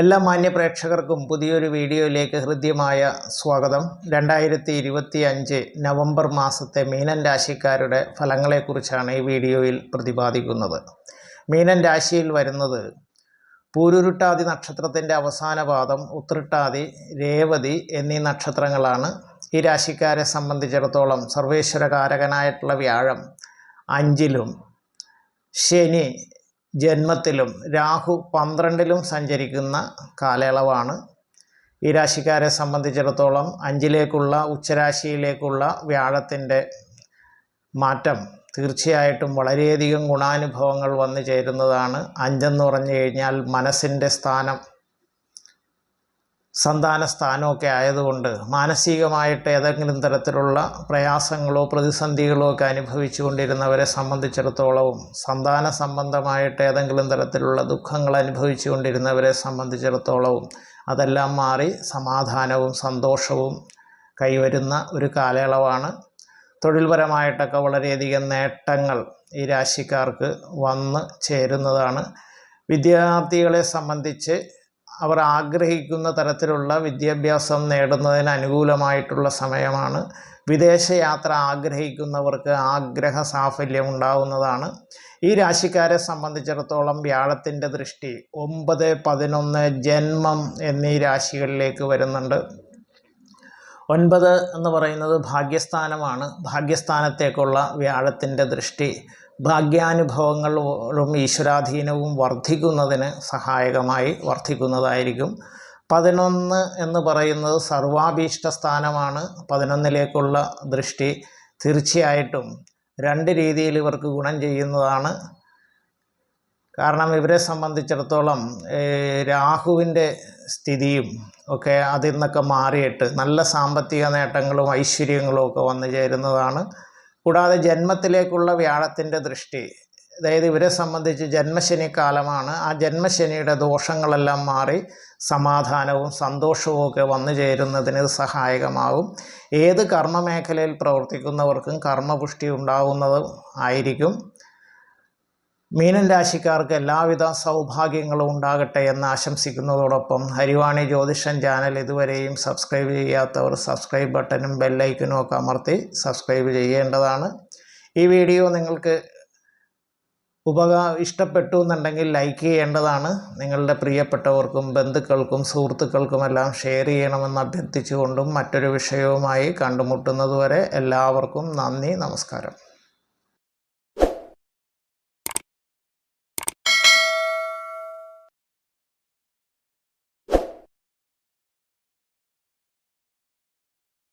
എല്ലാ മാന്യ പ്രേക്ഷകർക്കും പുതിയൊരു വീഡിയോയിലേക്ക് ഹൃദ്യമായ സ്വാഗതം. രണ്ടായിരത്തി ഇരുപത്തി അഞ്ച് നവംബർ മാസത്തെ മീനൻ രാശിക്കാരുടെ ഫലങ്ങളെക്കുറിച്ചാണ് ഈ വീഡിയോയിൽ പ്രതിപാദിക്കുന്നത്. മീനൻ രാശിയിൽ വരുന്നത് പൂരുരുട്ടാതി നക്ഷത്രത്തിന്റെ അവസാന പാദം ഉത്രട്ടാതി രേവതി എന്നീ നക്ഷത്രങ്ങളാണ്. ഈ രാശിക്കാരെ സംബന്ധിച്ചിടത്തോളം സർവേശ്വരകാരകനായിട്ടുള്ള വ്യാഴം അഞ്ചിലും ശനി ജന്മത്തിലും രാഹു പന്ത്രണ്ടിലും സഞ്ചരിക്കുന്ന കാലയളവാണ്. ഈ രാശിക്കാരെ സംബന്ധിച്ചിടത്തോളം അഞ്ചിലേക്കുള്ള ഉച്ചരാശിയിലേക്കുള്ള വ്യാഴത്തിന്റെ മാറ്റം തീർച്ചയായിട്ടും വളരെയധികം ഗുണാനുഭവങ്ങൾ വന്നു ചേരുന്നതാണ്. അഞ്ചെന്ന് പറഞ്ഞു കഴിഞ്ഞാൽ മനസ്സിന്റെ സ്ഥാനം സന്താന സ്ഥാനമൊക്കെ ആയതുകൊണ്ട് മാനസികമായിട്ട് ഏതെങ്കിലും തരത്തിലുള്ള പ്രയാസങ്ങളോ പ്രതിസന്ധികളോ ഒക്കെ അനുഭവിച്ചു കൊണ്ടിരുന്നവരെ സംബന്ധിച്ചിടത്തോളവും സന്താന സംബന്ധമായിട്ട് ഏതെങ്കിലും തരത്തിലുള്ള ദുഃഖങ്ങൾ അനുഭവിച്ചു കൊണ്ടിരുന്നവരെ സംബന്ധിച്ചിടത്തോളവും അതെല്ലാം മാറി സമാധാനവും സന്തോഷവും കൈവരുന്ന ഒരു കാലയളവാണ്. തൊഴിൽപരമായിട്ടൊക്കെ വളരെയധികം നേട്ടങ്ങൾ ഈ രാശിക്കാർക്ക് വന്ന് ചേരുന്നതാണ്. വിദ്യാർത്ഥികളെ സംബന്ധിച്ച് അവർ ആഗ്രഹിക്കുന്ന തരത്തിലുള്ള വിദ്യാഭ്യാസം നേടുന്നതിന് അനുകൂലമായിട്ടുള്ള സമയമാണ്. വിദേശയാത്ര ആഗ്രഹിക്കുന്നവർക്ക് ആഗ്രഹ സാഫല്യം ഉണ്ടാവുന്നതാണ്. ഈ രാശിക്കാരെ സംബന്ധിച്ചിടത്തോളം വ്യാഴത്തിന്റെ ദൃഷ്ടി ഒമ്പത് പതിനൊന്ന് ജന്മം എന്നീ രാശികളിലേക്ക് വരുന്നുണ്ട്. ഒൻപത് എന്ന് പറയുന്നത് ഭാഗ്യസ്ഥാനമാണ്. ഭാഗ്യസ്ഥാനത്തേക്കുള്ള വ്യാഴത്തിന്റെ ദൃഷ്ടി ഭാഗ്യാനുഭവങ്ങളും ഈശ്വരാധീനവും വർദ്ധിക്കുന്നതിന് സഹായകമായി വർദ്ധിക്കുന്നതായിരിക്കും. പതിനൊന്ന് എന്ന് പറയുന്നത് സർവാഭീഷ്ട സ്ഥാനമാണ് പതിനൊന്നിലേക്കുള്ള ദൃഷ്ടി തീർച്ചയായിട്ടും രണ്ട് രീതിയിൽ ഇവർക്ക് ഗുണം ചെയ്യുന്നതാണ്. കാരണം ഇവരെ സംബന്ധിച്ചിടത്തോളം രാഹുവിന്റെ സ്ഥിതിയും ഒക്കെ അതിൽ നിന്നൊക്കെ മാറിയിട്ട് നല്ല സാമ്പത്തിക നേട്ടങ്ങളും ഐശ്വര്യങ്ങളും ഒക്കെ വന്നു ചേരുന്നതാണ്. കൂടാതെ ജന്മത്തിലേക്കുള്ള വ്യാഴത്തിന്റെ ദൃഷ്ടി. അതായത് ഇവരെ സംബന്ധിച്ച് ജന്മശനി കാലമാണ് ആ ജന്മശനിയുടെ ദോഷങ്ങളെല്ലാം മാറി സമാധാനവും സന്തോഷവും ഒക്കെ വന്നു ചേരുന്നതിന് സഹായകമാകും. ഏത് കർമ്മമേഖലയിൽ പ്രവർത്തിക്കുന്നവർക്കും കർമ്മപുഷ്ടി ഉണ്ടാകുന്നതും ആയിരിക്കും. മീനൻ രാശിക്കാർക്ക് എല്ലാവിധ സൗഭാഗ്യങ്ങളും ഉണ്ടാകട്ടെ എന്ന് ആശംസിക്കുന്നതോടൊപ്പം ഹരിവാണി ജ്യോതിഷൻ ചാനൽ ഇതുവരെയും സബ്സ്ക്രൈബ് ചെയ്യാത്തവർ സബ്സ്ക്രൈബ് ബട്ടനും ബെല്ലൈക്കനും ഒക്കെ അമർത്തി സബ്സ്ക്രൈബ് ചെയ്യേണ്ടതാണ്. ഈ വീഡിയോ നിങ്ങൾക്ക് ഉപകാ ഇഷ്ടപ്പെട്ടു എന്നുണ്ടെങ്കിൽ ലൈക്ക് ചെയ്യേണ്ടതാണ്. നിങ്ങളുടെ പ്രിയപ്പെട്ടവർക്കും ബന്ധുക്കൾക്കും സുഹൃത്തുക്കൾക്കുമെല്ലാം ഷെയർ ചെയ്യണമെന്ന് അഭ്യർത്ഥിച്ചുകൊണ്ടും മറ്റൊരു വിഷയവുമായി കണ്ടുമുട്ടുന്നതുവരെ എല്ലാവർക്കും നന്ദി നമസ്കാരം.